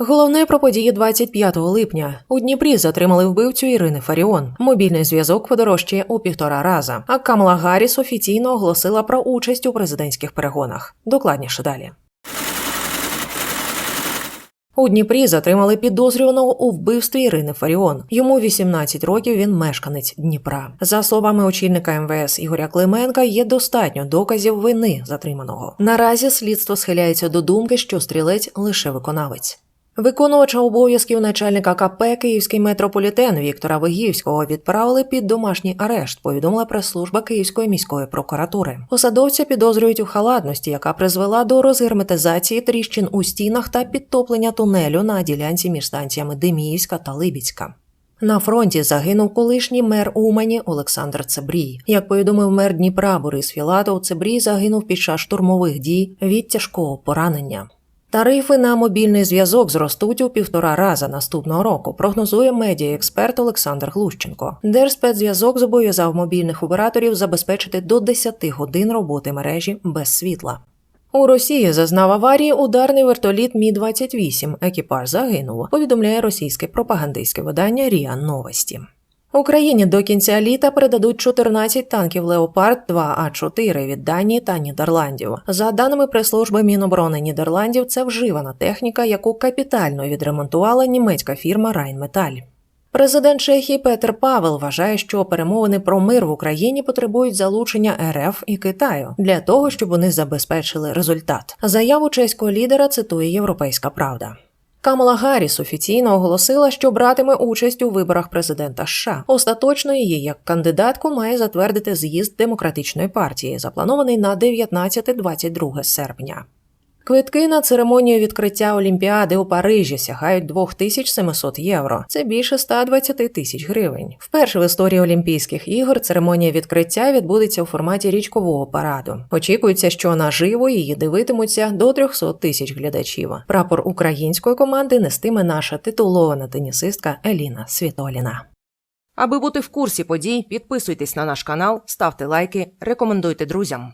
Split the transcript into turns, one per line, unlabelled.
Головне про події 25 липня. У Дніпрі затримали вбивцю Ірини Фаріон. Мобільний зв'язок подорожчає у півтора раза. А Камала Гарріс офіційно оголосила про участь у президентських перегонах. Докладніше далі. У Дніпрі затримали підозрюваного у вбивстві Ірини Фаріон. Йому 18 років. Він мешканець Дніпра. За словами очільника МВС Ігоря Клименка, є достатньо доказів вини затриманого. Наразі слідство схиляється до думки, що стрілець лише виконавець. Виконувача обов'язків начальника КП Київський метрополітен Віктора Вигівського відправили під домашній арешт. Повідомила прес-служба Київської міської прокуратури. Посадовця підозрюють у халатності, яка призвела до розгерметизації тріщин у стінах та підтоплення тунелю на ділянці між станціями Деміївська та Либіцька. На фронті загинув колишній мер Умані Олександр Цебрій. Як повідомив мер Дніпра Борис Філатов, Цебрій загинув під час штурмових дій від тяжкого поранення. Тарифи на мобільний зв'язок зростуть у півтора раза наступного року, прогнозує медіаексперт Олександр Глущенко. Держспецзв'язок зобов'язав мобільних операторів забезпечити до 10 годин роботи мережі без світла. У Росії зазнав аварії ударний вертоліт Мі 28 Екіпаж загинув. Повідомляє російське пропагандистське видання Ріа Новості. Україні до кінця літа передадуть 14 танків Леопард 2 А4 від Данії та Нідерландів. За даними прес-служби Міноборони Нідерландів, це вживана техніка, яку капітально відремонтувала німецька фірма Райнметаль. Президент Чехії Петер Павел вважає, що перемовини про мир в Україні потребують залучення РФ і Китаю для того, щоб вони забезпечили результат. Заяву чеського лідера цитує Європейська Правда. Камала Гарріс офіційно оголосила, що братиме участь у виборах президента США. Остаточно її як кандидатку має затвердити з'їзд демократичної партії, запланований на 19-22 серпня. Квитки на церемонію відкриття Олімпіади у Парижі сягають 2700 євро. Це більше 120 тисяч гривень. Вперше в історії Олімпійських ігор церемонія відкриття відбудеться у форматі річкового параду. Очікується, що наживо її дивитимуться до 300 тисяч глядачів. Прапор української команди нестиме наша титулована тенісистка Еліна Світоліна.
Аби бути в курсі подій, підписуйтесь на наш канал, ставте лайки, рекомендуйте друзям.